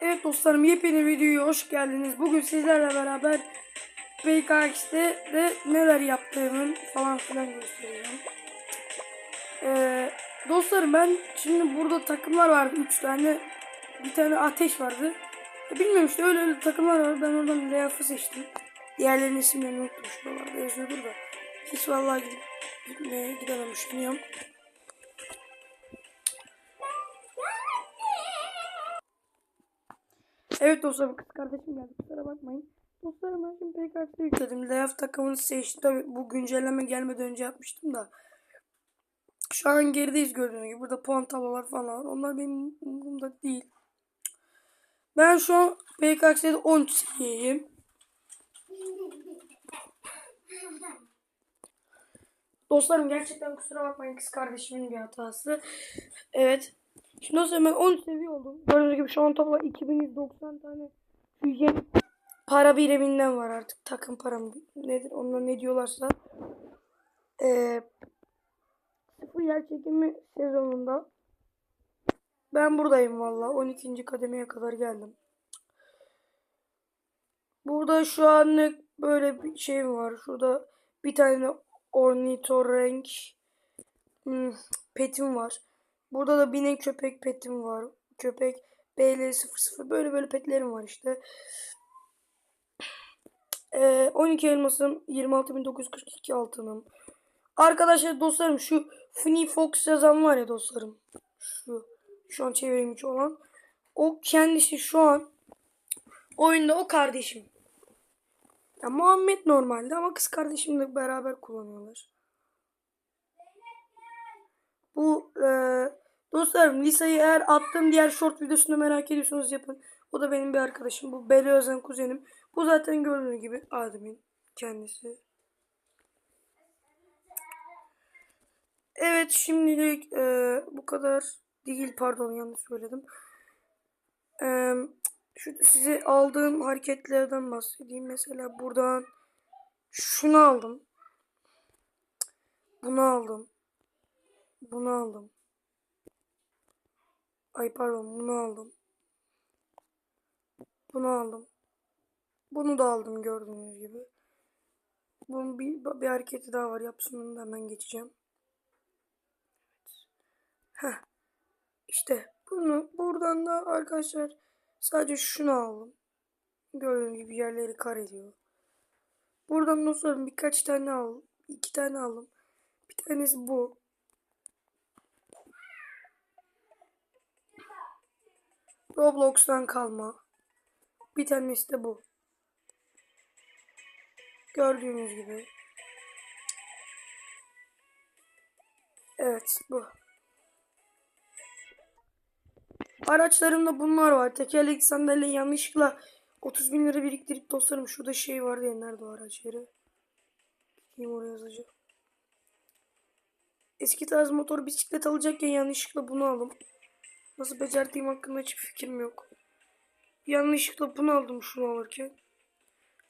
Evet dostlarım yepyeni videoya hoş geldiniz. Bugün sizlerle beraber PKX'de de neler yaptığımın falan filan göstereceğim. Ee, dostlarım ben şimdi burada takımlar vardı 3 tane. Bir tane ateş vardı. E, bilmiyorum işte öyle öyle takımlar var. Ben oradan Leaf'ı seçtim. Diğerlerinin isimlerini unuttum. Şuralarda yazıyordur da. Hiç vallahi gidip gitmeye gidememiş düşünüyorum. Evet dostlarım kız kardeşim geldi kusura bakmayın. Dostlarım ben şimdi PKX'de yükledim. Leaf takımını seçtim. Tabi bu güncelleme gelmeden önce yapmıştım da. Şu an gerideyiz gördüğünüz gibi. Burada puan tablolar falan var. Onlar benim umurumda değil. Ben şu an PKX'de 13 seviyeyim. Dostlarım gerçekten kusura bakmayın kız kardeşimin bir hatası. Evet. Şimdi dostlarım ben 13 seviye oldum. Gördüğünüz gibi şu an toplam 2190 tane yüce para biriminden var artık. Takım param nedir onlar ne diyorlarsa. Ee, sıfır yer çekimi sezonunda ben buradayım valla. 12. kademeye kadar geldim. Burada şu anlık böyle bir şey var. Şurada bir tane ornitorenk hmm, petim var. Burada da binek köpek petim var. Köpek BL00 böyle böyle petlerim var işte. Ee, 12 elmasım 26.942 altınım. Arkadaşlar dostlarım şu Funny Fox yazan var ya dostlarım. Şu şu an çevireyim hiç olan. O kendisi şu an oyunda o kardeşim. Ya Muhammed normalde ama kız kardeşimle beraber kullanıyorlar. Bu e, dostlarım Lisa'yı eğer attığım diğer short videosunu merak ediyorsanız yapın. O da benim bir arkadaşım. Bu Beli Özen kuzenim. Bu zaten gördüğünüz gibi admin kendisi. Evet şimdilik e, bu kadar değil pardon yanlış söyledim. E, şu size aldığım hareketlerden bahsedeyim. Mesela buradan şunu aldım. Bunu aldım. Bunu aldım. Ay pardon bunu aldım. Bunu aldım. Bunu da aldım gördüğünüz gibi. Bunun bir, bir hareketi daha var. Yapsın da hemen geçeceğim. Evet. Heh. İşte bunu buradan da arkadaşlar sadece şunu aldım. Gördüğünüz gibi yerleri kar ediyor. Buradan dostlarım birkaç tane al. iki tane aldım. Bir tanesi bu. Roblox'tan kalma. Bir tanesi de bu. Gördüğünüz gibi. Evet bu. Araçlarımda bunlar var. Tekerlekli sandalye yanlışlıkla 30 bin lira biriktirip dostlarım şurada şey vardı ya nerede o araç yeri? Gideyim oraya yazacağım. Eski tarz motor bisiklet alacakken yanlışlıkla bunu aldım. Nasıl becerdiğim hakkında hiçbir fikrim yok. Yanlışlıkla bunu aldım şunu alırken.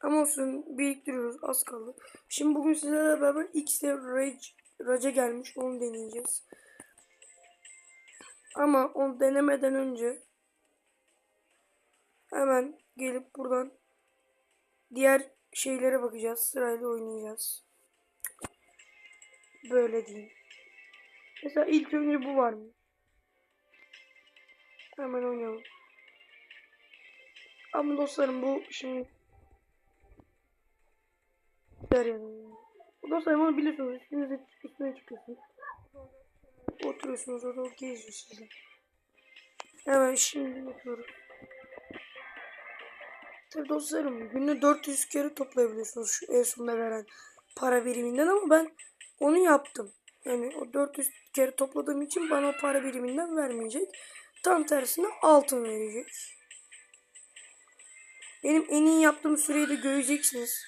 Ama olsun biriktiriyoruz az kaldı. Şimdi bugün sizlerle beraber X'de Rage, Rage'e gelmiş onu deneyeceğiz. Ama onu denemeden önce hemen gelip buradan diğer şeylere bakacağız. Sırayla oynayacağız. Böyle diyeyim. Mesela ilk önce bu var mı? Hemen oynayalım. Ama dostlarım bu şimdi Dostlarım onu biliyorsunuz. Üstünüze, üstüne çıkıyorsunuz. Oturuyorsunuz orada geziyor sizi. Hemen şimdi yapıyoruz. Tabi dostlarım günde 400 kere toplayabiliyorsunuz şu en sonunda veren para biriminden ama ben onu yaptım. Yani o 400 kere topladığım için bana para biriminden vermeyecek. Tam tersine altın verecek. Benim en iyi yaptığım süreyi de göreceksiniz.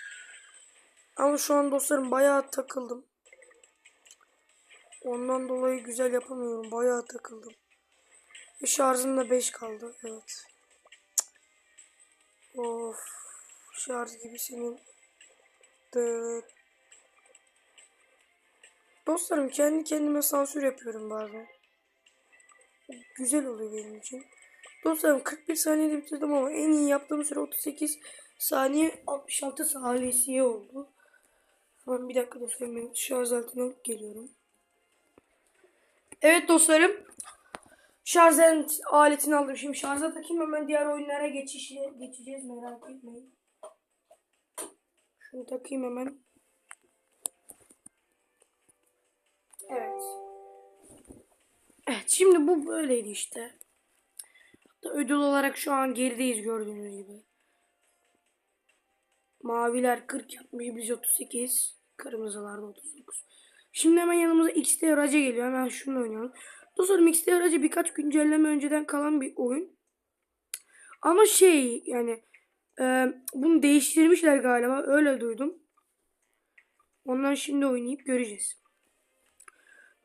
Ama şu an dostlarım bayağı takıldım. Ondan dolayı güzel yapamıyorum. Bayağı takıldım. Ve şarjım da 5 kaldı. Evet. Of. Şarj gibi senin. Dıt. Dostlarım kendi kendime sansür yapıyorum bazen. Güzel oluyor benim için. Dostlarım 41 saniyede bitirdim ama en iyi yaptığım süre 38 saniye 66 salisiye oldu. Hemen bir dakika dostlarım ben şarj alıp geliyorum. Evet dostlarım. Şarj aletini aldım. Şimdi şarja takayım hemen diğer oyunlara geçiş geçeceğiz merak etmeyin. Şunu takayım hemen. Evet. Evet şimdi bu böyleydi işte. Hatta ödül olarak şu an gerideyiz gördüğünüz gibi. Maviler 40 yapmış biz 38. Kırmızılar da 39. Şimdi hemen yanımıza XT Raca geliyor. Hemen şunu oynayalım. Dostlarım XT Raca birkaç güncelleme önceden kalan bir oyun. Ama şey yani e, bunu değiştirmişler galiba. Öyle duydum. Ondan şimdi oynayıp göreceğiz.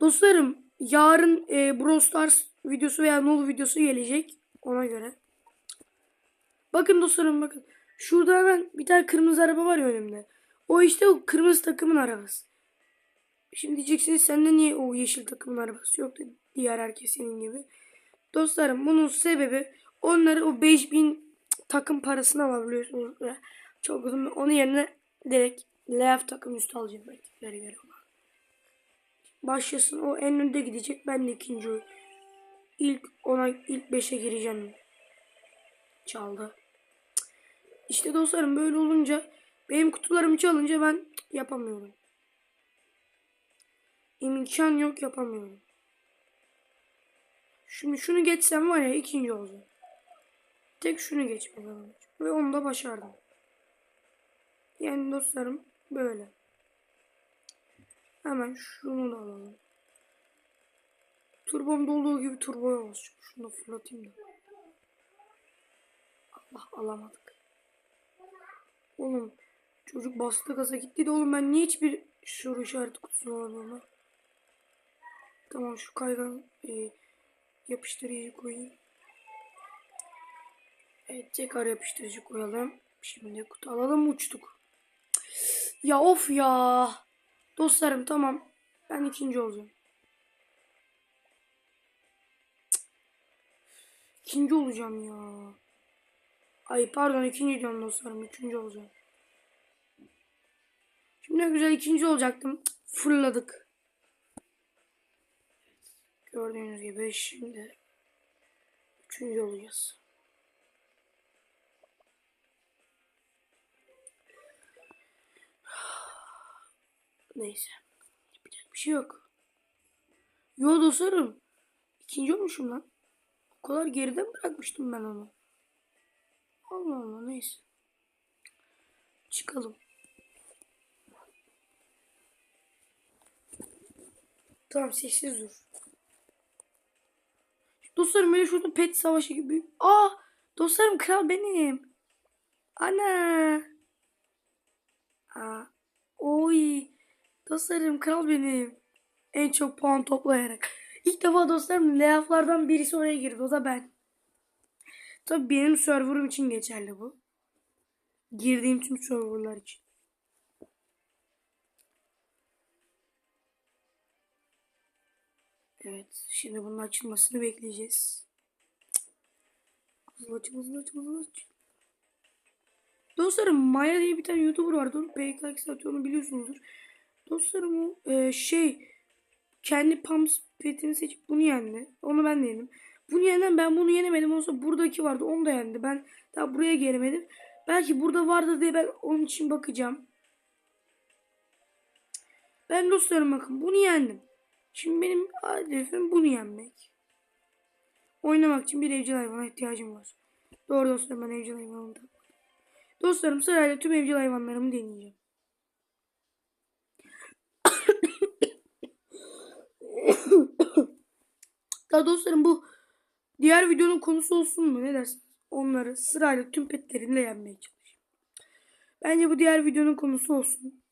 Dostlarım yarın e, Brawl Stars videosu veya Null videosu gelecek. Ona göre. Bakın dostlarım bakın. Şurada hemen bir tane kırmızı araba var ya önümde. O işte o kırmızı takımın arabası. Şimdi diyeceksiniz sende niye o yeşil takımın arabası yok dedi diğer herkes senin gibi. Dostlarım bunun sebebi onları o 5000 takım parasını alabiliyorsunuz. Çok uzun. Onun yerine direkt Leaf takım üstü alacağım göre. Başlasın o en önde gidecek. Ben de ikinci oy. İlk ona ilk 5'e gireceğim. Çaldı. İşte dostlarım böyle olunca benim kutularımı çalınca ben yapamıyorum. İmkan yok yapamıyorum. Şimdi şunu geçsem var ya ikinci olacağım. Tek şunu geçmem Ve onu da başardım. Yani dostlarım böyle. Hemen şunu da alalım. Turbom olduğu gibi turboya basacağım. Şunu da fırlatayım da. Allah alamadık. Oğlum çocuk bastı gaza gitti de oğlum ben niye hiçbir soru işareti kutusunu alamıyorum Tamam şu kaygan e, yapıştırıcı koyayım. Evet tekrar yapıştırıcı koyalım. Şimdi kutu alalım uçtuk. Ya of ya. Dostlarım tamam. Ben ikinci olacağım. İkinci olacağım ya. Ay pardon ikinci diyorum dostlarım. Üçüncü olacağım. Şimdi güzel ikinci olacaktım. Fırladık. Gördüğünüz gibi şimdi üçüncü olacağız. Neyse. Yapacak bir şey yok. Yo dostlarım. İkinci olmuşum lan. O kadar geride bırakmıştım ben onu. Allah Allah neyse. Çıkalım. Tamam sessiz dur. Dostlarım böyle şurada pet savaşı gibi. Aa dostlarım kral benim. Ana. Aa. Oy. Dostlarım kral benim. En çok puan toplayarak. İlk defa dostlarım layofflardan birisi oraya girdi. O da ben. Tabi benim serverım için geçerli bu. Girdiğim tüm serverlar için. Evet. Şimdi bunun açılmasını bekleyeceğiz. Hızlı aç, hızlı aç, hızlı aç. Dostlarım Maya diye bir tane YouTuber vardı. Onu PKX atıyor onu biliyorsunuzdur. Dostlarım o e, şey kendi pumps petini seçip bunu yendi. Onu ben de yedim. Bunu yenen ben bunu yenemedim. Olsa buradaki vardı onu da yendi. Ben daha buraya gelemedim. Belki burada vardı diye ben onun için bakacağım. Ben dostlarım bakın bunu yendim. Şimdi benim hedefim bunu yenmek. Oynamak için bir evcil hayvana ihtiyacım var. Doğru dostlarım ben evcil hayvanımı da. Dostlarım sırayla tüm evcil hayvanlarımı deneyeceğim. Daha dostlarım bu diğer videonun konusu olsun mu ne dersiniz? Onları sırayla tüm petlerinle yenmeye çalışayım. Bence bu diğer videonun konusu olsun.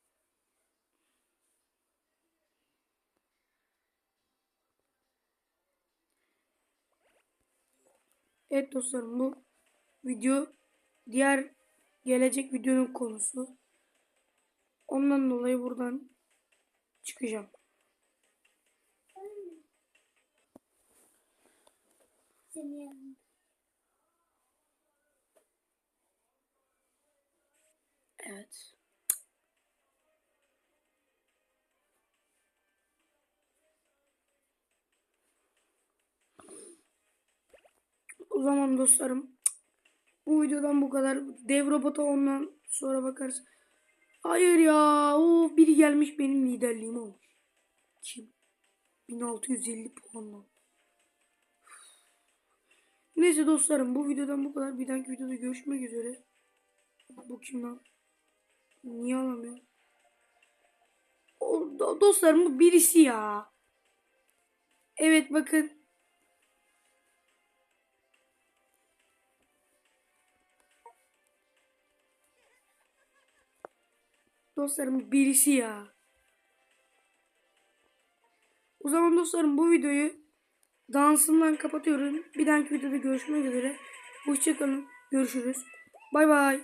Evet dostlarım bu video diğer gelecek videonun konusu. Ondan dolayı buradan çıkacağım. senin. Evet. O zaman dostlarım bu videodan bu kadar. Dev robota ondan sonra bakarız. Hayır ya. o biri gelmiş benim liderliğim olmuş. Kim? 1650 puanla. Neyse dostlarım bu videodan bu kadar. Bir dahaki videoda görüşmek üzere. Bu kim lan? Niye alamıyor? O, do- dostlarım bu birisi ya. Evet bakın. Dostlarım birisi ya. O zaman dostlarım bu videoyu dansından kapatıyorum. Bir dahaki videoda görüşmek üzere. Hoşçakalın. Görüşürüz. Bay bay.